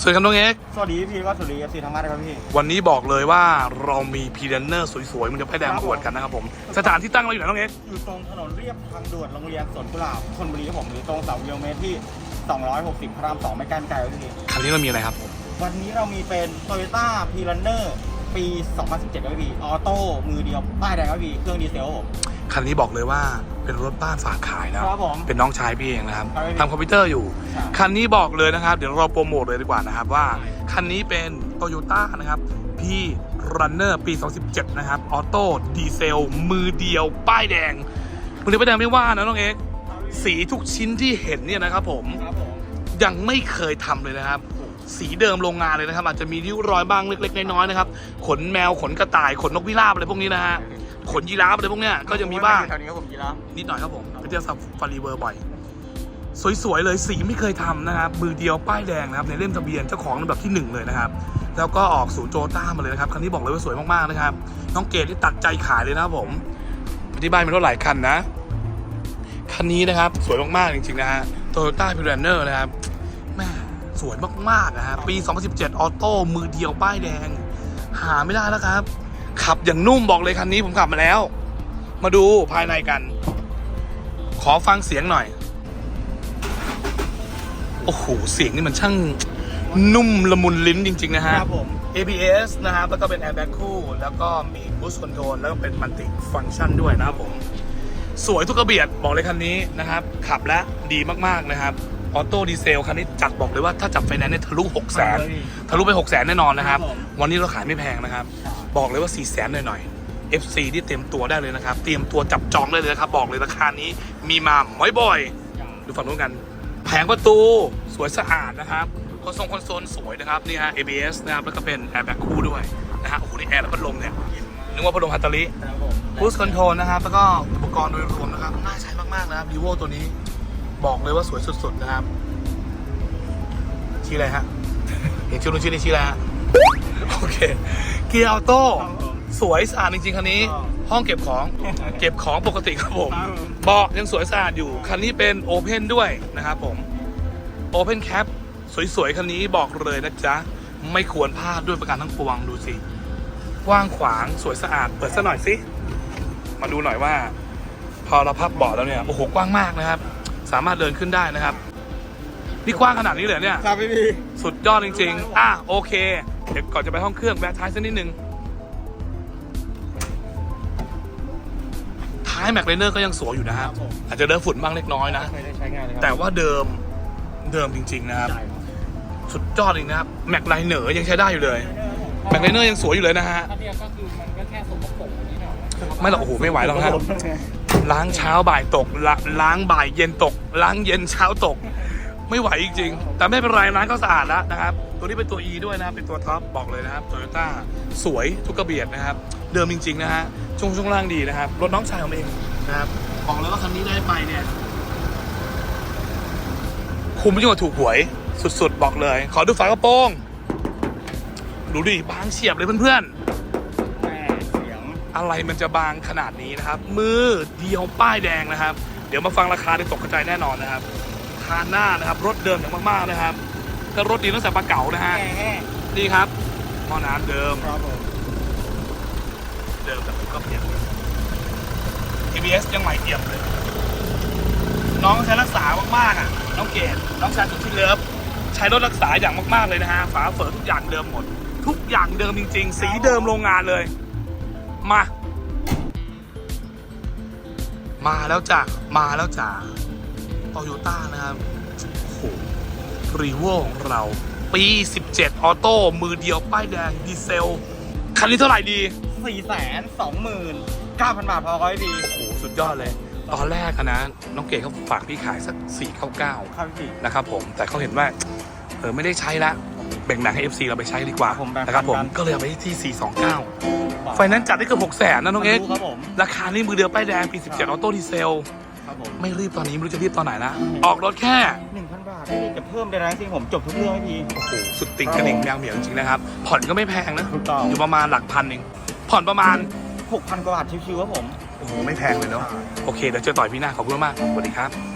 สวัสดีครับน้องเอ็กซ์สวัสดีพี่ก็สวัสดีเอฟซีทั้งบ้านนะครับพี่ วันนี้บอกเลยว่าเรามีพรีเดนเนอร์สวยๆมันจะไปแดงครับขวดกันนะครับผม สถานที่ตั้งเราอยู่ไหนน้องเอ็กซ์อยู่ตรงถนนเรียบทางด่วนโรงเรียนสวนกุหลาบชนบุรีครับผมหรือตรงเสากิโลเมตรที่ 260พระราม2ไม่ไกลไกลครับพี่ คันนี้เรามีอะไรครับ วันนี้เรามีเป็น Toyota p r u n n e r ปี 2017ครับพี่ ออโต้มือเดียวป้ายแดงครับพี่ เครื่องดีเซลครับผม คันนี้บอกเลยว่าเป็นรถบ้านฝากขายนะครับผมเป็นน้องชายพี่เองนะครับครับทำคอมพิวเตอร์อยู่ใช่คันนี้บอกเลยนะครับ เดี๋ยวเราโปรโมทเลยดีกว่านะครับว่า คันนี้เป็น Toyota นะครับ P Runner ปี 2017 นะครับ ออโต้ดีเซล มือเดียว ป้ายแดง มือเดียวป้ายแดงไม่ว่านะน้องเอ็กซ์สีทุกชิ้นที่เห็นเนี่ยนะครับผมครับผมยังไม่เคยทำเลยนะครับ สีเดิมโรงงานเลยนะครับ อาจจะมีริ้วรอยบ้างเล็กๆน้อยๆนะครับ ขนแมวขนกระต่ายขนนกพิราบอะไรพวกนี้นะฮะ ขนยีราฟอะไรพวกเนี้ยก็ยังมีบ้าง แถวนี้ครับผมยีราฟนิดหน่อยครับผมไปเที่ยวซับฟารีเวอร์บ่อยสวยๆเลยสีไม่เคยทำนะครับมือเดียวป้ายแดงนะครับในเล่มทะเบียนเจ้าของลำดับที่หนึ่งเลยนะครับ แล้วก็ออกสู่โจต้ามาเลยนะครับคันนี้บอกเลยว่าสวยมากๆนะครับน้องเกดที่ตัดใจขายเลยนะครับผมที่บ้านมีรถหลายคันนะคันนี้นะครับสวยมากๆจริงๆนะฮะโตโยต้าพิเรนเนอร์นะครับแม่สวยมากๆนะฮะปี 2017 ออโต้มือเดียวป้ายแดง หาไม่ได้แล้วครับ ขับอย่างนุ่มบอกเลยคันนี้ผมขับมาแล้ว มาดูภายในกัน ขอฟังเสียงหน่อย โอ้โห เสียงนี่มันช่างนุ่มละมุนลิ้นจริง ๆ นะฮะ ครับผม ABS นะครับ แล้วก็เป็น airbag คู่ แล้วก็มี boost control แล้วก็เป็น multi function ด้วยนะครับผม สวยทุกกระเบียดบอกเลยคันนี้นะครับ ขับและดีมากๆนะครับ ออโต้ดีเซลคันนี้จัดบอกเลยว่าถ้าจับไฟแนนซ์เนี่ยทะลุ6 0 0 0 0 0ทะลุไป 6 0 0 0 0 0แน่นอนนะครับ ครับผม วันนี้เราขายไม่แพงนะครับ บอกเลยว่า4 0 0 0 0 0หน่อยๆ FC ที่เต็มตัวได้เลยนะครับ เตรียมตัวจับจองได้เลยนะครับ บอกเลยราคานี้มีมาบ่อยๆดูฝั่งนู้นกัน แผงประตูสวยสะอาดนะครับคอนโซลคอนโซลสวยนะครับนี่ฮะ ABS นะครับแล้วก็เป็น airbag คู่ด้วยนะฮะโอ้โหนี่แอร์และพัดลมเนี่ยนึกว่าพัดลมฮัตตาลิคูสคอนโทรลนะครับ แล้วก็อุปกรณ์โดยรวมนะครับ น่าใช้มากๆนะครับ vivo ตัวนี้บอกเลยว่าสวยสุดๆนะครับ ชื่ออะไรฮะ เห็นชื่อลุงชื่อนี้ชื่ออะไรฮะโอเค เกียร์ออโต้ครับผมสวยสะอาดจริงๆ คันนี้ครับห้องเก็บของเก็บของปกติครับผมครับผมเบาะยังสวยสะอาดอยู่ คันนี้เป็นโอเพนด้วยนะครับผมโอเพนแคปสวยๆ คันนี้บอกเลยนะจ๊ะ ไม่ควรพลาดด้วยประการทั้งปวงดูสิกว้างขวางสวยสะอาด เปิดซะหน่อยสิ มาดูหน่อยว่า พอเราพับเบาะแล้วเนี่ย โอ้โห กว้างมากนะครับ สามารถเดินขึ้นได้นะครับ นี่กว้างขนาดนี้เลยเนี่ยครับพี่พี่สุดยอดจริง ๆ อะโอเค เดี๋ยวก่อนจะไปห้องเครื่องแวะท้ายสักนิดนึงท้ายแม็กเลเนอร์ก็ยังสวยอยู่นะครับ อาจจะเดินฝุ่นบ้างเล็กน้อยนะเคยได้ใช้งานเลยครัแต่ว่าเดิมเดิมจริง ๆ นะครับใช่ครับสุดยอดเลยนะครับแม็กไลเนอร์ยังใช้ได้อยู่เลยแม็กไลเนอร์ยังสวยอยู่เลยนะฮะ ถ้าเรียกก็คือมันก็แค่สกปรกอันนี้หน่อยไม่หรอกโอ้โหไม่ไหวหรอกครับล้างเช้าบ่ายตกละล้างบ่ายเย็นตก ล้างเย็นเช้าตก ไม่ไหวจริงๆ แต่ไม่เป็นไรร้านก็สะอาดแล้วนะครับ ตัวนี้เป็นตัว E ด้วยนะครับ เป็นตัวท็อปบอกเลยนะครับโตโยต้าสวยทุกกระเบียดนะครับ เดิมจริง ๆ นะฮะ ช่วงช่วงล่างดีนะครับ รถน้องชายของเองนะครับ บอกเลยว่าคันนี้ได้ไปเนี่ย คุ้มยิ่งกว่าถูกหวยสุดๆ บอกเลย ขอดูฝากระโปรง ดูดิบางเฉียบเลยเพื่อนๆแม่เสียงอะไรมันจะบางขนาดนี้นะครับ มือเดียวป้ายแดงนะครับ เดี๋ยวมาฟังราคาได้ตกกระจายแน่นอนนะครับ คานหน้านะครับ รถเดิมอย่างมากๆนะครับ ก็รถดีตั้งแต่ปลาเก๋านะฮะแง่นี่ครับหม้อน้ำเดิมครับผมเดิมแบบก็เปลี่ยน ABS ยังใหม่เอี่ยมเลย น้องใช้รักษามากๆอะ น้องเกดน้องชายสุดที่เลิฟใช้รถรักษาอย่างมากๆเลยนะฮะ ฝาเปิดทุกอย่างเดิมหมด ทุกอย่างเดิมจริง ๆ สีเดิมโรงงานเลย มา มาแล้วจ้ะ มาแล้วจ้ะ โตโยต้านะครับโอ้โหรีโวของเรา ปี 17 ออโต้ มือเดียว ป้ายแดง ดีเซล คันนี้เท่าไหร่ดี สี่แสนสองหมื่นเก้าพันบาทพอร้อยพี่โอ้โห สุดยอดเลย ตอนแรกอะนะ น้องเก๋เขาฝากพี่ขายสัก 499 ครับพี่ นะครับผม แต่เขาเห็นว่า เออ ไม่ได้ใช้ละ แบ่งหนังให้ FC เราไปใช้ดีกว่า ผมแบ่งนะครับผม กัน ก็เลยเอาไปที่ 429 ไฟนั้นซ์จัดได้เกือบ6แสนนะน้องเอ็กซ์ครับผม ราคานี่มือเดียวป้ายแดงปี 17 ออโต้ดีเซล ครับผมไม่รีบตอนนี้ไม่รู้จะรีบตอนไหนละออกรถแค่หนึ่งพันบาทพี่จะเพิ่มได้นะจริงๆผมจบทุกเรื่องให้พี่โอ้โหสุดติ่งกระดิ่งแมวเหมียวจริงๆนะครับผ่อนก็ไม่แพงนะถูกต้องอยู่ประมาณหลักพันเองผ่อนประมาณหกพันกว่าบาทชิวๆครับผมโอ้โหไม่แพงเลยเนาะโอเคเดี๋ยวเจอต่อยพี่หน้าขอบคุณมากๆสวัสดีครับ